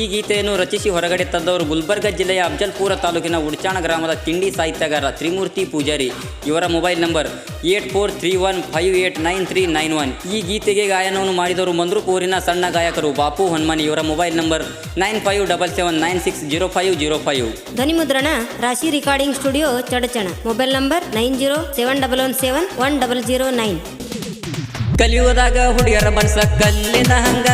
ಈ ಗೀತೆಯನ್ನು ರಚಿಸಿ ಹೊರಗಡೆ ತಂದವರು ಗುಲ್ಬರ್ಗ ಜಿಲ್ಲೆಯ ಅಫಜಲ್ಪುರ ತಾಲೂಕಿನ ಉಡ್ಚಾಣ ಗ್ರಾಮದ ತಿಂಡಿ ಸಾಹಿತ್ಯಗಾರ ತ್ರಿಮೂರ್ತಿ ಪೂಜಾರಿ. ಇವರ mobile number eight four three one five eight nine three nine one. ಈ ಗೀತೆಗೆ ಗಾಯನವನ್ನು ಮಾಡಿದವರು ಮಂದ್ರಪೂರಿನ ಸಣ್ಣ ಗಾಯಕರು ಬಾಪು ಹನುಮಾನಿ. ಇವರ mobile number nine five double seven nine six zero five zero five. ಧ್ವನಿಮುದ್ರಣ Rashi recording studio Chadachan. Mobile number nine zero seven double one seven one double zero nine. ಕಲಿಯುವುದಾಗ ಹುಡುಗರ ಮನಸ ಕಲ್ಲಿನ ಹಂಗ.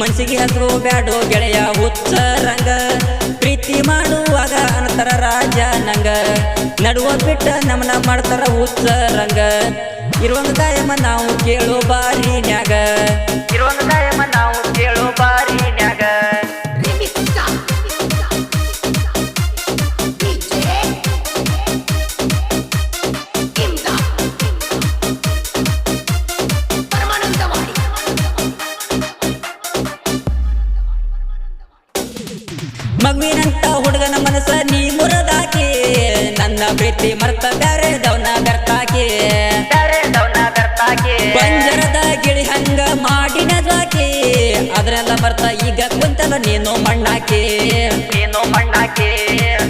ಮನ್ಸಿಗೆ ಹಸಿರು ಬ್ಯಾಡೋ ಗೆಳೆಯ ಹುಚ್ಚ ರಂಗ. ಪ್ರೀತಿ ಮಾಡುವಾಗ ಅಂತರ ರಾಜ ನಂಗ. ನಡುವ ಬಿಟ್ಟ ನಮನ ಮಾಡ್ತಾರ ಹುಚ್ಚ ರಂಗ. ಇರುವಂಗ ಕಾಯಮ ನಾವು ಕೇಳೋ ಬಾರಿನ್ಯಾಗ ಇರುವಂಗ ಕಾಯಮ ನಾವು ಮಗುವಿನಂತ ಹುಡುಗನ ಮನಸ್ಸ ನೀ ಮುರದಾಕಿ. ನನ್ನ ಪ್ರೀತಿ ಮರ್ತ ಬ್ಯಾರೆ ದವನ ಬೆರ್ತಾಕಿ ಬಂಜರದ ಗಿಳಿ ಹಂಗ ಮಾಡಿ ಜಾಕಿ ಅದನ್ನೆಲ್ಲ ಬರ್ತಾ ಈಗ ಕುಂತಲ್ಲ ನೀನು ಮಣ್ಣಾಕಿ. ನೀನು ಮಣ್ಣಾಕಿ.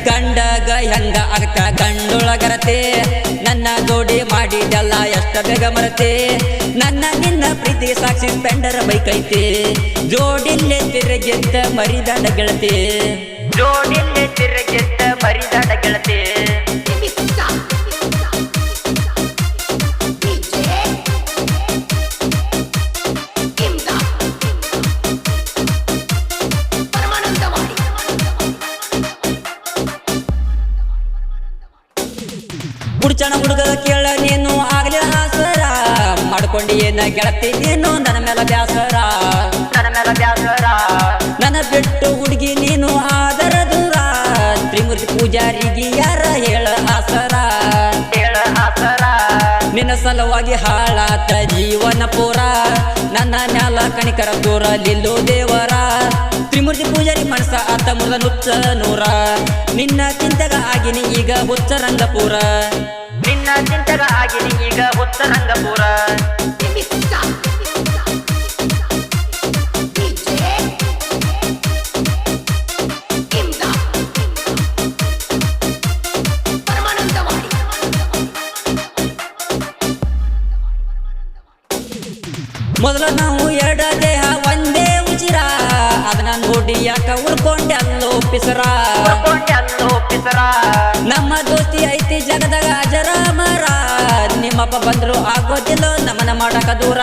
ಗಂಡಗ ಹೆಂಗ ಅಗಕ ಗಂಡೊಳಗರತೆ ಮಾಡಿದಲ್ಲ ಎಷ್ಟ ಬೇಗ ಮರತೆ? ನನ್ನ ನಿನ್ನ ಪ್ರೀತಿ ಸಾಕ್ಷಿ ಬೆಂಡರ ಬೈಕೈತೆ. ಜೋಡಿಲ್ಲೆ ತಿರುಗಿದ್ದ ಮರಿದಾಡ ಗೆಳತಿ. ಜೋಡಿಲ್ಲೇ ತಿರುಗಿದ್ದ ಮರಿದಾಡ ಗೆಳತಿ. ಹುಡ್ಚಣ ಮಾಡ್ಕೊಂಡಿ ಏನ ಗೆಳತಿ? ನೀನು ನನ್ನ ಮೇಲೆ ಬ್ಯಾಸರ. ನನ್ನ ಮೇಲೆ ಬ್ಯಾಸರ. ನನ್ನ ಬಿಟ್ಟು ಹುಡುಗಿ ನೀನು ಆದರ ದೂರ. ತ್ರಿಮೂರ್ತಿ ಪೂಜಾರಿಗೆ ಯಾರ ಹೇಳ ಆಸರ? ಹೇಳ ಆಸರ. ನಿನ್ನ ಸಲುವಾಗಿ ಹಾಳಾತ ಜೀವನ ಪೂರ. ನನ್ನ ಮ್ಯಾಲ ಕಣಿಕರ ದೂರ ಲಿಲ್ಲು ದೇವರ. ತ್ರಿಮೂರ್ತಿ ಪೂಜಾರಿ ಮನಸ ಆತ ಮುದ ನುಚ್ಚ ನೂರ. ನಿನ್ನ ಚಿಂತೆಗ ಆಗಿನಿ ಈಗ ಹುಚ್ಚ ರಂಗಪುರ ನಿನ್ನ ಚಿಂತೆಗ ಆಗಿನಿ ಈಗ ಹೊತ್ತ ರಂಗಪುರ ಮೊದಲ ನಾವು ಎರಡ ದೇಹ, ಒಂದೇ ಉಚಿರ ಅದನ್ನ ನೋಡಿ ಯಾಕ ಉಳ್ಕೊಂಡೆ ಅಲ್ಲೋ ಪಿಸರ. ನಿಮ್ಮಪ್ಪ ಬಂದ್ರು ಆಗೋದಿಲ್ಲ ನಮನ ಮಾಡಕ ದೂರ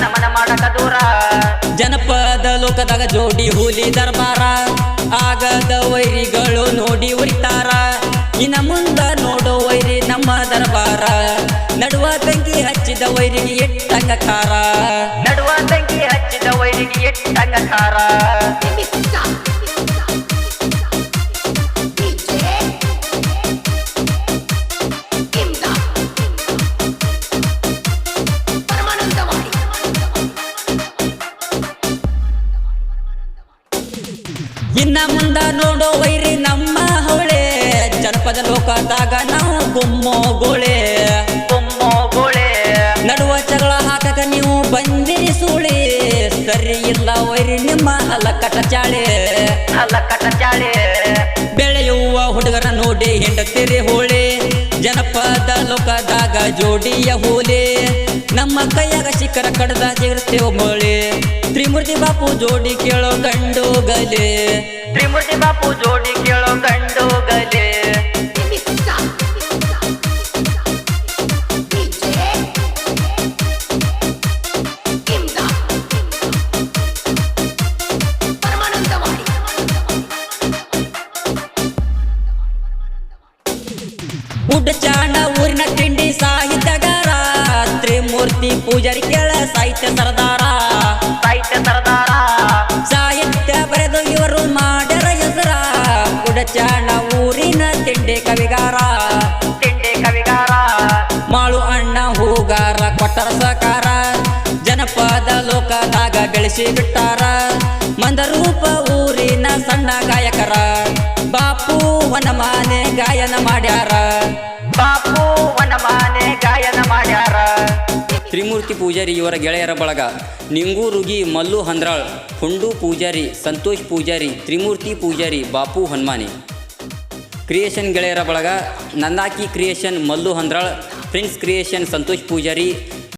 ನಮನ ಮಾಡಕ ದೂರ. ಜನಪದ ಲೋಕದಾಗ ಜೋಡಿ ಹುಲಿ ದರ್ಬಾರ. ಆಗದ ವೈರಿಗಳು ನೋಡಿ ಉರಿತಾರ. ಇನ್ನ ಮುಂದ ನೋಡೋ ವೈರಿ ನಮ್ಮ ದರ್ಬಾರ. ನಡುವ ತಂಗಿ ಹಚ್ಚಿದ ವೈರಿಗೆ ಎಟ್ಟಂಗ ಖಾರ. ನಡುವ ತಂಗಿ ಹಚ್ಚಿದ ವೈರಿಗೆ ಎಟ್ಟಂಗ ಖಾರ. ಇನ್ನ ನೋಡು ನೋಡೋ ವೈರಿ ನಮ್ಮ ಹೊಳೆ. ಜನಪದ ಲೋಕದಾಗ ನಾವು ಗುಮ್ಮೋ ಗೋಳೆ. ಗುಮ್ಮೋ ಗೋಳೆ. ನಡುವ ಜಗಳ ಹಾಕಕ ನೀವು ಬಂದಿರಿ ಸೂಳೆ. ಸರಿ ಇಲ್ಲ ವೈರಿ ನಿಮ್ಮ ಹಲಕಟ ಚಾಳೆ. ಹಲಕಟ ಚಾಳೆ. ಬೆಳೆಯುವ ಹುಡುಗರ ನೋಡಿ ಹೆಂಡತಿರಿ ಹೋಳೆ. ಜನಪದ ಲೋಕದಾಗ ಜೋಡಿಯ ಹೂಲೆ. ನಮ್ಮ ಕೈಯಾಗ ಶಿಖರ ಕಡದ ಸಿಗರ್ತೇವ ಮೊಳೆ ತ್ರಿಮೂರ್ತಿ ಬಾಪು ಜೋಡಿ ಕೇಳೋ ಗಂಡು ಗಲೆ. ತ್ರಿಮೂರ್ತಿ ಬಾಪು ಜೋಡಿ ಕೇಳೋ ಸಾಹಿತ್ಯ ಸರದಾರ. ಸಾಹಿತ್ಯ ಸರದಾರ. ಸಾಹಿತ್ಯ ಬರೆದು ಇವರು ಮಾಡ್ಯಾರ ಹೆಸರ. ಕುಡಚಾಣ ಊರಿನ ತಿಂಡೆ ಕವಿಗಾರ. ತಿಂಡೆ ಕವಿಗಾರ. ಮಾಳು ಅಣ್ಣ ಹೂಗಾರ ಕೊಟ್ಟರ ಸಕಾರ. ಜನಪದ ಲೋಕದಾಗ ಬೆಳೆಸಿ ಬಿಟ್ಟಾರ. ಮಂದರೂಪ ಊರಿನ ಸಣ್ಣ ಗಾಯಕರ. ಬಾಪು ವನಮಾನೆ ಗಾಯನ ಮಾಡ್ಯಾರ. ತ್ರಿಮೂರ್ತಿ ಪೂಜಾರಿ ಇವರ ಗೆಳೆಯರ ಬಳಗ. ನಿಂಗೂರುಗಿ ಮಲ್ಲು ಹಂದ್ರಾಳ್, ಹುಂಡು ಪೂಜಾರಿ ಸಂತೋಷ್ ಪೂಜಾರಿ, ತ್ರಿಮೂರ್ತಿ ಪೂಜಾರಿ ಬಾಪು ಹನುಮಾನಿ. ಕ್ರಿಯೇಷನ್ ಗೆಳೆಯರ ಬಳಗ, Nandaki creation Mallu Handral, prince creation Santosh Pujari